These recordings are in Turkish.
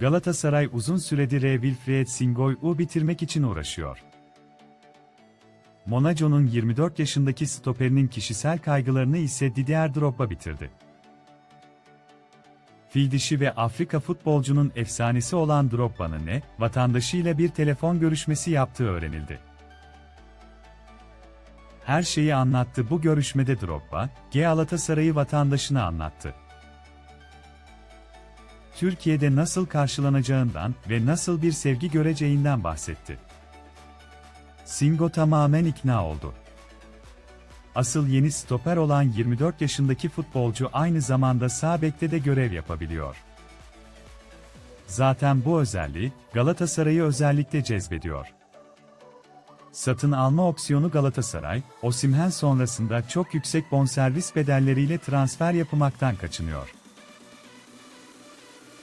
Galatasaray uzun süredir E. Wilfried Singoy'u bitirmek için uğraşıyor. Monaco'nun 24 yaşındaki stoperinin kişisel kaygılarını ise Didier Drogba bitirdi. Fil dişi ve Afrika futbolcunun efsanesi olan Drogba'nın ne, vatandaşıyla bir telefon görüşmesi yaptığı öğrenildi. Her şeyi anlattı bu görüşmede Drogba, Galatasaray'ı vatandaşına anlattı. Türkiye'de nasıl karşılanacağından ve nasıl bir sevgi göreceğinden bahsetti. Singo tamamen ikna oldu. Asıl yeni stoper olan 24 yaşındaki futbolcu aynı zamanda sağ bekte de görev yapabiliyor. Zaten bu özelliği Galatasaray'ı özellikle cezbediyor. Satın alma opsiyonu Galatasaray, Osimhen sonrasında çok yüksek bonservis bedelleriyle transfer yapmaktan kaçınıyor.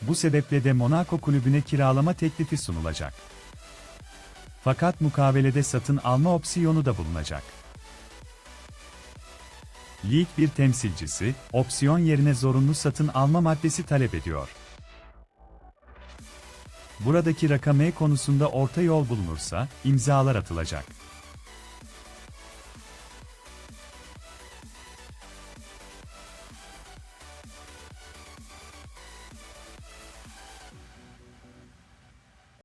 Bu sebeple de Monaco kulübüne kiralama teklifi sunulacak. Fakat mukavelede satın alma opsiyonu da bulunacak. Lig bir temsilcisi, opsiyon yerine zorunlu satın alma maddesi talep ediyor. Buradaki rakam E konusunda orta yol bulunursa, imzalar atılacak.